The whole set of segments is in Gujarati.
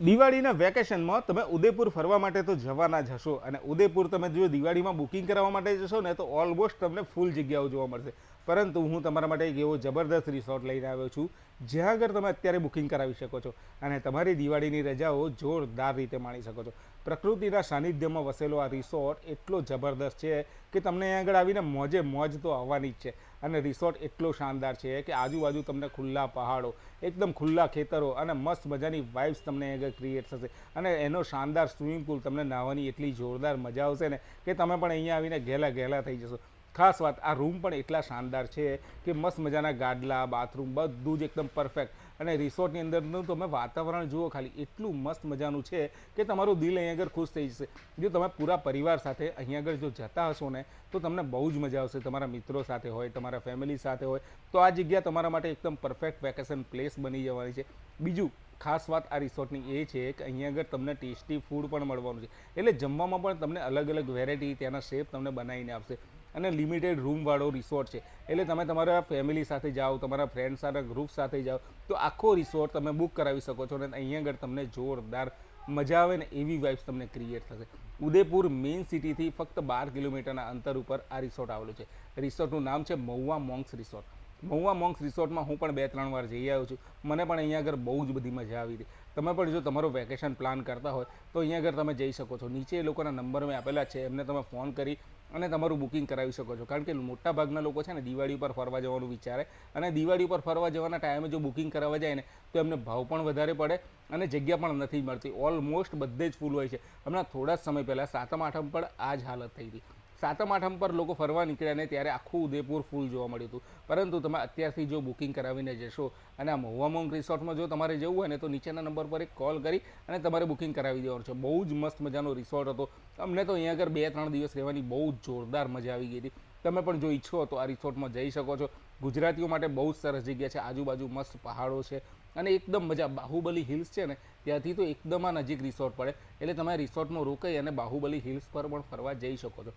દિવાળીના વેકેશનમાં તમે ઉદયપુર ફરવા માટે તો જવાના જ હશો. અને ઉદયપુર તમે જો દિવાળીમાં બુકિંગ કરાવવા માટે જશો ને તો ઓલમોસ્ટ તમને ફૂલ જગ્યાઓ જોવા મળશે. પરંતુ હું તમારા માટે એક એવો જબરદસ્ત રિસોર્ટ લઈને આવ્યો છું, જ્યાં આગળ તમે અત્યારે બુકિંગ કરાવી શકો છો અને તમારી દિવાળીની રજાઓ જોરદાર રીતે માણી શકો છો. પ્રકૃતિના સાનિધ્યમાં વસેલો આ રિસોર્ટ એટલો જબરદસ્ત છે કે તમને અહીં આગળ આવીને મોજે મોજ તો આવવાની જ છે અને રિસોર્ટ એટલો શાનદાર છે કે આજુબાજુ તમને ખુલ્લા પહાડો, એકદમ ખુલ્લા ખેતરો અને મસ્ત મજાની વાઇબ્સ તમને આગળ ક્રિએટ થશે. અને એનો શાનદાર સ્વિમિંગ પુલ તમને નાહવાની એટલી જોરદાર મજા આવશે ને કે તમે પણ અહીંયા આવીને ઘેલા ઘેલા થઈ જશો. ખાસ વાત, આ રૂમ પણ એટલા શાનદાર છે કે મસ્ત મજાના ગાડલા બાથરૂમ બધું જ એકદમ પરફેક્ટ અને રિસોર્ટની અંદરનું તમે વાતાવરણ જુઓ ખાલી, એટલું મસ્ત મજાનું છે કે તમારું દિલ અહીં આગળ ખુશ થઈ જશે. જો તમે પૂરા પરિવાર સાથે અહીંયા આગળ જો જતા હશો ને, તો તમને બહુ જ મજા આવશે. તમારા મિત્રો સાથે હોય, તમારા ફેમિલી સાથે હોય, તો આ જગ્યા તમારા માટે એકદમ પરફેક્ટ વેકેશન પ્લેસ બની જવાની છે. બીજું, ખાસ વાત આ રિસોર્ટની એ છે કે અહીંયા આગળ તમને ટેસ્ટી ફૂડ પણ મળવાનું છે. એટલે જમવામાં પણ તમને અલગ અલગ વેરાયટી ત્યાંના શેપ તમને બનાવીને આપશે. અને લિમિટેડ રૂમવાળો રિસોર્ટ છે. એટલે તમે તમારા ફેમિલી સાથે જાઓ, તમારા ફ્રેન્ડ સાથે ગ્રુપ સાથે જાઓ, તો આખો રિસોર્ટ તમે બુક કરાવી શકો છો અને અહીંયા આગળ તમને જોરદાર મજા આવે ને એવી વાઇબ્સ તમને ક્રિએટ થશે. ઉદયપુર મેઇન સિટીથી ફક્ત બાર કિલોમીટરના અંતર ઉપર આ રિસોર્ટ આવેલું છે. રિસોર્ટનું નામ છે મહુવા મોંગ્સ રિસોર્ટ મહુવા મોંગ્સ રિસોર્ટમાં હું પણ બે ત્રણ વાર જઈ આવ્યો છું. મને પણ અહીંયા આગળ બહુ જ બધી મજા આવી હતી. તમે પણ જો તમારો વેકેશન પ્લાન કરતા હોય, તો અહીંયા આગળ તમે જઈ શકો છો. નીચે એ લોકોના નંબર મેં આપેલા છે. એમને તમે ફોન કરી અને તમારું બુકિંગ કરાવી શકો છો. કારણ કે મોટા ભાગના લોકો છે ને દિવાળી ઉપર ફરવા જવાનું વિચારે અને દિવાળી ઉપર ફરવા જવાના ટાઈમે જો બુકિંગ કરાવવા જાય ને, તો એમને ભાવ પણ વધારે પડે અને જગ્યા પણ નથી મળતી. ઓલમોસ્ટ બધે જ ફૂલ હોય છે. હમણાં થોડા જ સમય પહેલાં સાતમ આઠમ પણ આ જ હાલત થઈ હતી. સાતમ આઠમ પર લોકો ફરવા નીકળ્યા ને ત્યારે આખું ઉદયપુર ફૂલ જોવા મળ્યું હતું. પરંતુ તમે અત્યારથી જો બુકિંગ કરાવીને જશો અને આ મહુવામોંગ રિસોર્ટમાં જો તમારે જવું હોય ને તો નીચેના નંબર પર એક કોલ કરી અને તમારે બુકિંગ કરાવી દેવાનું છે. બહુ જ મસ્ત મજાનો રિસોર્ટ હતો. અમને તો અહીંયા આગળ બે ત્રણ દિવસ રહેવાની બહુ જ જોરદાર મજા આવી ગઈ હતી. તમે પણ જો ઈચ્છો તો આ રિસોર્ટમાં જઈ શકો છો. ગુજરાતીઓ માટે બહુ જ સરસ જગ્યા છે. આજુબાજુ મસ્ત પહાડો છે અને એકદમ મજા બાહુબલી હિલ્સ છે ને, ત્યાંથી તો એકદમ આ નજીક રિસોર્ટ પડે. એટલે તમે રિસોર્ટમાં રોકાઈ અને બાહુબલી હિલ્સ પર પણ ફરવા જઈ શકો છો.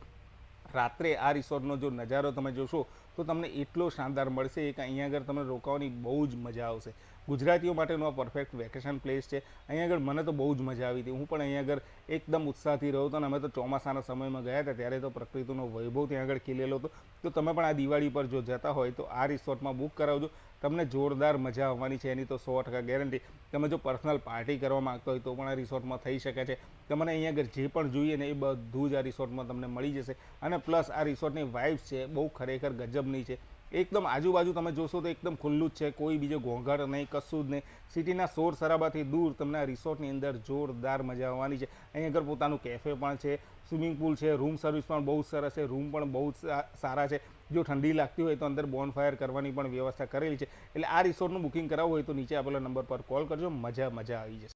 રાત્રે આ રિસોર્ટનો જો નજારો તમે જોશો, તો તમને એટલો શાનદાર મળશે એક અહીંયા આગળ તમને રોકાવાની બહુ જ મજા આવશે. ગુજરાતીઓ માટેનો આ પરફેક્ટ વેકેશન પ્લેસ છે. અહીંયા આગળ મને તો બહુ જ મજા આવી હતી. હું પણ અહીંયા આગળ એકદમ ઉત્સાહથી રહ્યો હતો અને અમે તો ચોમાસાના સમયમાં ગયા હતા, ત્યારે તો પ્રકૃતિનો વૈભવ ત્યાં આગળ ખીલેલો હતો. તો તમે પણ આ દિવાળી પર જો જતા હોય, તો આ રિસોર્ટમાં બુક કરાવજો. તમને જોરદાર મજા આવવાની છે, એની તો સો ટકા ગેરંટી તમે જો પર્સનલ પાર્ટી કરવા માગતો હોય તો પણ આ રિસોર્ટમાં થઈ શકે છે. તમને અહીંયા આગળ જે પણ જોઈએ ને એ બધું જ આ રિસોર્ટમાં તમને મળી જશે. અને પ્લસ આ રિસોર્ટની વાઇફ છે, બહુ ખરેખર ગજબની છે. એકદમ આજુબાજુ તમે જોશો તો એકદમ ખુલ્લું જ છે. કોઈ બીજો ઘોંઘાટ નહીં, કશું જ નહીં. સિટીના શોર શરાબાથી દૂર તમને આ રિસોર્ટની અંદર જોરદાર મજા આવવાની છે. અહીં આગળ પોતાનું કેફે પણ છે સ્વિમિંગ પુલ છે રૂમ સર્વિસ પણ બહુ સરસ છે રૂમ પણ બહુ સારા છે. જો ઠંડી લાગતી હોય તો અંદર બોનફાયર કરવાની પણ વ્યવસ્થા કરેલી છે. એટલે આ રિસોર્ટનું બુકિંગ કરાવવું હોય તો નીચે આપેલા નંબર પર કોલ કરજો. મજા મજા આવી જશે.